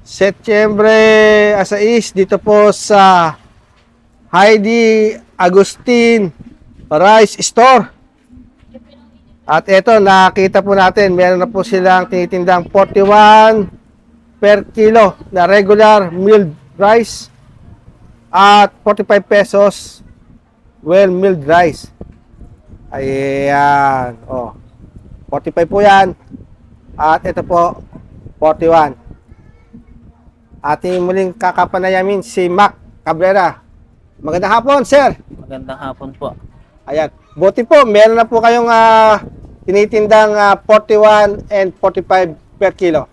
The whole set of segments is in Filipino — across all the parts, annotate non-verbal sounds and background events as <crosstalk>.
Setyembre Asais dito po sa Heidi Agustin Rice Store. At ito, nakita po natin, meron na po silang tinitindang 41 per kilo na regular milled rice at 45 pesos well milled rice. Ayan. Oh. 45 po yan. At ito po, 41. Ating muling kakapanayamin si Mac Cabrera. Magandang hapon, sir. Magandang hapon po. Ayan. Buti po, meron na po kayong ah, tinitindang ah, 41 and 45 per kilo.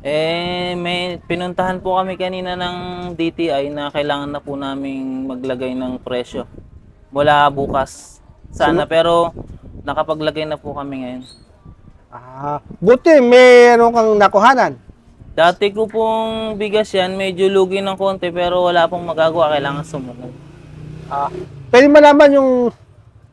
Eh, may pinuntahan po kami kanina ng DTI na kailangan na po naming maglagay ng presyo. Mula bukas. Sana, pero nakapaglagay na po kami ngayon. Ah, buti meron kang nakuhanan. Dati ko pong bigas yan, medyo lugi ng konti pero wala pong magagawa, kailangan sumunod. Ah, pwede malaman yung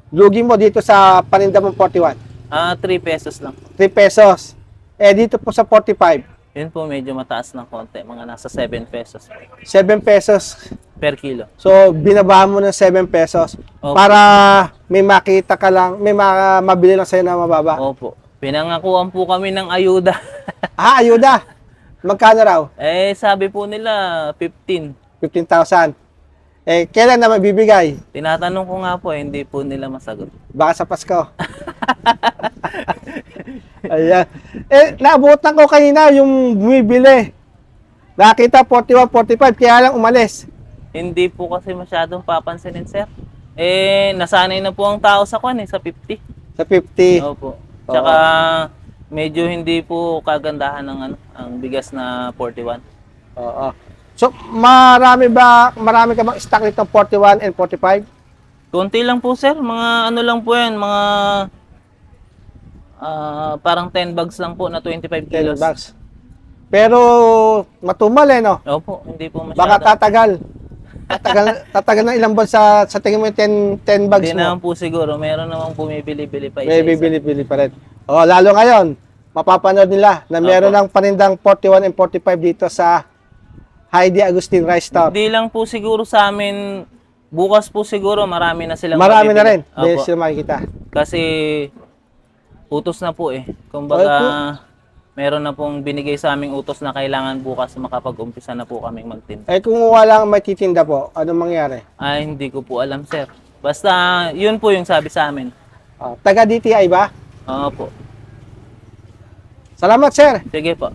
lugi mo dito sa paninda mong 41. Ah, 3 pesos lang. 3 pesos. Eh dito po sa 45, Yun po medyo mataas ng konti, mga nasa 7 pesos po 7 pesos. per kilo. So binabahan mo ng 7 pesos Opo. para may makita ka lang, may ma- mabili lang sa'yo na mababa. Opo. Pinangakuan po kami ng ayuda. Ah, ayuda. Magkano raw? eh, sabi po nila 15. 15,000. Eh, kailan naman bibigay? Tinatanong ko nga po, eh, hindi po nila masagot. Baka sa Pasko. <laughs> Ayan. Eh, naabutan ko kanina yung bumibili. Nakita 41, 45, kaya lang umalis. Hindi po kasi masyadong papansinin, sir. Eh, nasanay na po ang tao sa kwan eh, sa 50. Sa 50. Opo. Tsaka, medyo hindi po kagandahan ng ano, ang bigas na 41. Oo. So, marami ba, marami ka bang stock nito 41 and 45? Konti lang po, sir. Mga ano lang po yan, mga ah, parang 10 bags lang po na 25 10 kilos. bucks. Pero, matumal eh, no? Opo, hindi po masyado. Baka tatagal. Tatagal, <laughs> tatagal ng ilang buwan sa, sa tingin mo yung 10, 10 bags Hindi mo. naman po siguro. Meron namang bumibili-bili pa May isa-isa. bibili-bili pa rin. Oh, lalo ngayon, mapapanood nila na meron ng panindang 41 and 45 dito sa Heidi Agustin Rice Store. Hindi lang po siguro sa amin, bukas po siguro marami na silang Marami na rin. Dahil Opo. sila makikita. Kasi utos na po eh. Kumbaga, meron na pong binigay sa aming utos na kailangan bukas makapag-umpisa na po kaming magtinda. Eh kung wala kang may titinda po, anong mangyari? Ay, hindi ko po alam, sir. Basta, yun po yung sabi sa amin. Oh, taga DTI ba? Oo po. Salamat, sir. Sige po.